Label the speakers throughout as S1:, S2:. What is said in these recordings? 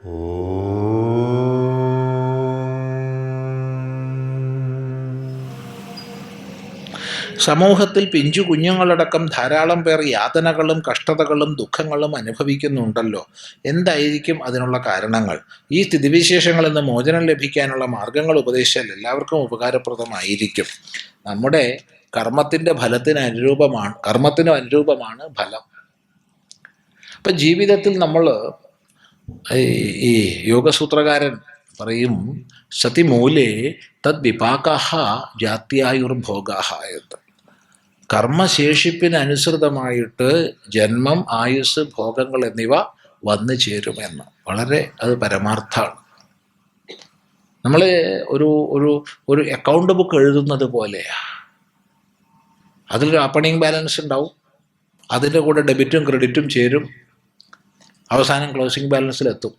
S1: സമൂഹത്തിൽ പിഞ്ചു കുഞ്ഞുങ്ങളടക്കം ധാരാളം പേർ യാതനകളും കഷ്ടതകളും ദുഃഖങ്ങളും അനുഭവിക്കുന്നുണ്ടല്ലോ. എന്തായിരിക്കും അതിനുള്ള കാരണങ്ങൾ? ഈ സ്ഥിതിവിശേഷങ്ങളിൽ നിന്ന് മോചനം ലഭിക്കാനുള്ള മാർഗങ്ങൾ ഉപദേശിച്ചാൽ എല്ലാവർക്കും ഉപകാരപ്രദമായിരിക്കും. നമ്മുടെ കർമ്മത്തിന്റെ ഫലത്തിന് അനുരൂപമാണ് കർമ്മത്തിന് അനുരൂപമാണ് ഫലം. അപ്പം ജീവിതത്തിൽ നമ്മൾ ഈ യോഗസൂത്രകാരൻ പറയും സതിമൂലേ തദ് വിപാകാഹ ജാത്യായുർഭോഗാഹ എന്ന്. കർമ്മശേഷിപ്പിനനുസൃതമായിട്ട് ജന്മം ആയുസ് ഭോഗങ്ങൾ എന്നിവ വന്നു ചേരുമെന്ന് വളരെ അത് പരമാർത്ഥമാണ് നമ്മൾ ഒരു ഒരു ഒരു അക്കൗണ്ട് ബുക്ക് എഴുതുന്നത് പോലെയാ. അതിലൊരു അപ്പണിങ് ബാലൻസ് ഉണ്ടാവും. അതിന്റെ കൂടെ ഡെബിറ്റും ക്രെഡിറ്റും ചേരും. അവസാനം ക്ലോസിംഗ് ബാലൻസിലെത്തും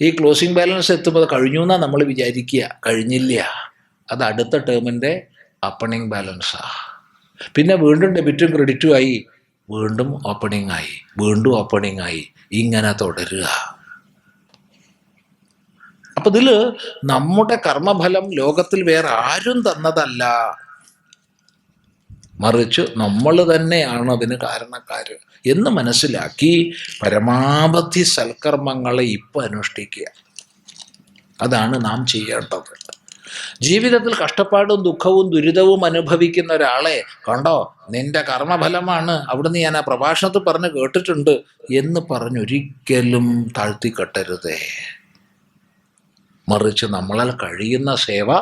S1: ഈ ക്ലോസിംഗ് ബാലൻസ് എത്തുമ്പോൾ കഴിഞ്ഞു എന്നാണ് നമ്മൾ വിചാരിക്കുക? കഴിഞ്ഞില്ല. അത് അടുത്ത ടേമിന്റെ ഓപ്പണിങ് ബാലൻസാണ് പിന്നെ വീണ്ടും ഡെബിറ്റും ക്രെഡിറ്റും ആയി. വീണ്ടും ഓപ്പണിംഗ് ആയി. വീണ്ടും ഓപ്പണിംഗ് ആയി. ഇങ്ങനെ തുടരുക. അപ്പം ഇതിൽ നമ്മുടെ കർമ്മഫലം ലോകത്തിൽ വേറെ ആരും തന്നതല്ല. മറിച്ച് നമ്മൾ തന്നെയാണ് അതിന് കാരണക്കാർ എന്ന് മനസ്സിലാക്കി പരമാവധി സൽക്കർമ്മങ്ങളെ ഇപ്പം അനുഷ്ഠിക്കുക. അതാണ് നാം ചെയ്യേണ്ടത്. ജീവിതത്തിൽ കഷ്ടപ്പാടും ദുഃഖവും ദുരിതവും അനുഭവിക്കുന്ന ഒരാളെ കണ്ടോ? നിന്റെ കർമ്മഫലമാണ്. അവിടുന്ന് ഞാൻ ആ പ്രഭാഷണത്തിൽ പറഞ്ഞ് കേട്ടിട്ടുണ്ട് എന്ന് പറഞ്ഞൊരിക്കലും താഴ്ത്തിക്കെട്ടരുതേ. മറിച്ച് നമ്മളാൽ കഴിയുന്ന സേവ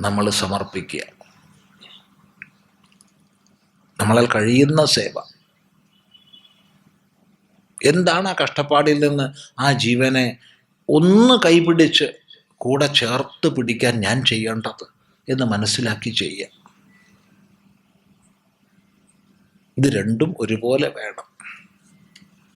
S1: നമ്മൾ സമർപ്പിക്കുക. നമ്മളാൽ കഴിയുന്ന സേവ. എന്താണ് ആ കഷ്ടപ്പാടിൽ നിന്ന് ആ ജീവനെ ഒന്ന് കൈപിടിച്ച് കൂടെ ചേർത്ത് പിടിക്കാൻ ഞാൻ ചെയ്യേണ്ടത് എന്ന് മനസ്സിലാക്കി ചെയ്യാം ഇത് രണ്ടും ഒരുപോലെ വേണം.